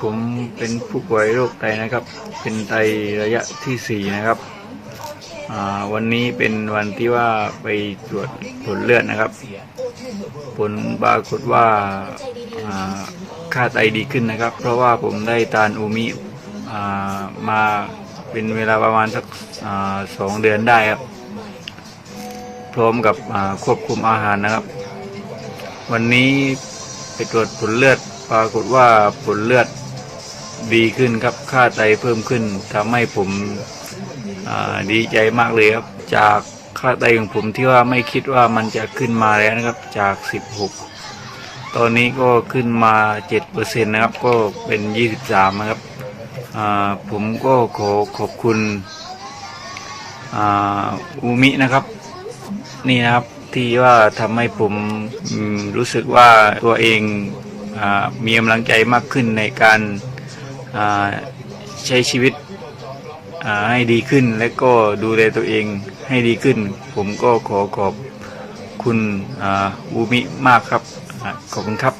ผมเป็นผู้ป่วยโรคไตนะครับ เป็นไตระยะที่สี่นะครับ วันนี้เป็นวันที่ว่าไปตรวจผลเลือดนะครับ ผลปรากฏว่าอ่าค่าไตดีขึ้นนะครับ เพราะว่าผมได้ทานอูมิมาเป็นเวลาประมาณสักสองเดือนได้ครับ พร้อมกับควบคุมอาหารนะครับ วันนี้ไปตรวจผลเลือดปรากฏว่าผลเลือด ดีขึ้นครับค่าไตเพิ่มขึ้นทำให้ผมดีใจมากเลยครับ จากค่าไตของผมที่ว่าไม่คิดว่ามันจะขึ้นมาแล้วนะครับจาก 16 ตอนนี้ก็ขึ้นมา 7%นะครับก็เป็น 23 นะครับผมก็ขอขอบคุณอูมินะครับ นี่นะครับที่ว่าทำให้ผมรู้สึกว่าตัวเองอมีกำลังใจมากขึ้นในการ ใช้ชีวิตให้ดีขึ้นและก็ดูแลตัวเองให้ดีขึ้น ผมก็ขอขอบคุณอูมิมากครับอขอบคุณครับ